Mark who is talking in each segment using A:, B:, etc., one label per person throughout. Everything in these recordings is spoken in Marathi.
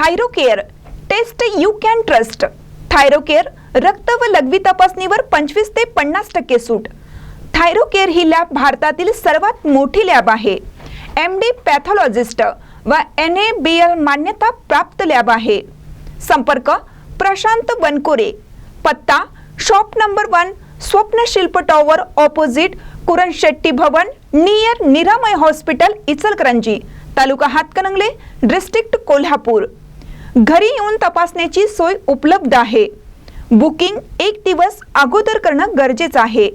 A: Thyrocare test you can trust. Thyrocare रक्त व लघवी तपासणीवर पंचवीस ते पन्नास टक्के सूट. थायरोकेअर ही लॅब भारतातील सर्वात मोठी लॅब आहे. एम डी पॅथॉलॉजिस्ट व एन ए बी एल मान्यता प्राप्त लॅब आहे. संपर्क प्रशांत बनकोरे. पत्ता shop number one Swapnashilp tower opposite Kuran Shetty Bhavan near Niramay hospital Ichalkaranji. Taluka Hatkanangale district Kolhapur. घरी येऊन तपासण्याची सोय उपलब्ध आहे. बुकिंग एक दिवस अगोदर करणं गरजेचं आहे.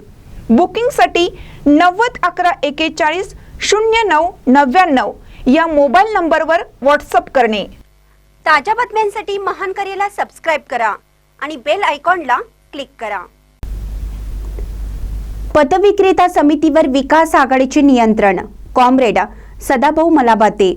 A: बुकिंगसाठी नव्वद अकरा एकेचाळीस शून्य नऊ नव्याण्णव या मोबाईल नंबरवर व्हॉट्सअप करणे.
B: ताज्या बातम्यांसाठी महान करेला सबस्क्राईब करा आणि बेल आयकॉनला क्लिक करा.
C: पतविक्रेता समितीवर विकास आघाडीचे नियंत्रण. कॉम्रेड सदाभाऊ मलाबाते.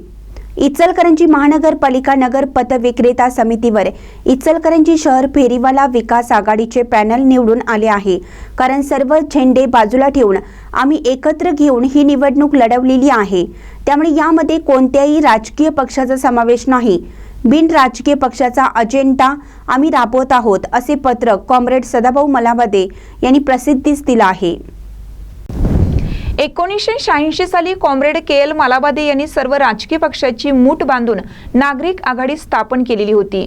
C: इचलकरंजी महानगरपालिका नगर पतविक्रेता समितीवर इचलकरंजी शहर फेरीवाला विकास आघाडीचे पॅनल निवडून आले आहे. कारण सर्व झेंडे बाजूला ठेवून आम्ही एकत्र घेऊन ही निवडणूक लढवलेली आहे. त्यामुळे यामध्ये कोणत्याही राजकीय पक्षाचा समावेश नाही. बिन राजकीय पक्षाचा अजेंडा आम्ही राबवत आहोत असे पत्र कॉम्रेड सदाभाऊ मलावदे यांनी प्रसिद्धीस दिलं आहे.
A: एकोणीसशे शहाऐंशी साली कॉम्रेड के एल मालाबादे यांनी सर्व राजकीय पक्षाची मूठ बांधून नागरिक आघाडी स्थापन केलेली होती.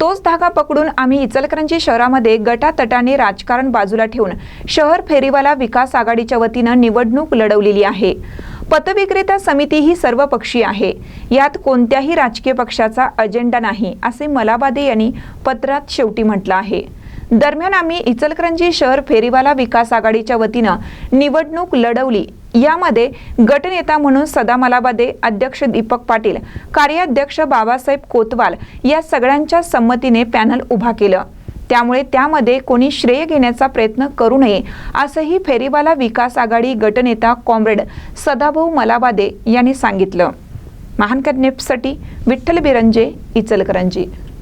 A: तोच धागा पकडून आम्ही इचलकरंजी शहरामध्ये गटातटाने राजकारण बाजूला ठेवून शहर फेरीवाला विकास आघाडीच्या वतीनं निवडणूक लढवलेली आहे. पतविक्रेता समिती ही सर्वपक्षीय आहे. यात कोणत्याही राजकीय पक्षाचा अजेंडा नाही असे मलाबादे यांनी पत्रात शेवटी म्हटलं आहे. दरम्यान आम्ही इचलकरंजी शहर फेरीवाला विकास आघाडीच्या वतीनं निवडणूक लढवली. यामध्ये गटनेता म्हणून सदामलाबादे अध्यक्ष दीपक पाटील कार्याध्यक्ष बाबासाहेब कोतवाल या सगळ्यांच्या संमतीने पॅनल उभा केलं. त्यामुळे त्यामध्ये कोणी श्रेय घेण्याचा प्रयत्न करू नये असंही फेरीवाला विकास आघाडी गटनेता कॉम्रेड सदाभाऊ मलाबादे यांनी सांगितलं. महान विठ्ठल बिरंजे इचलकरंजी.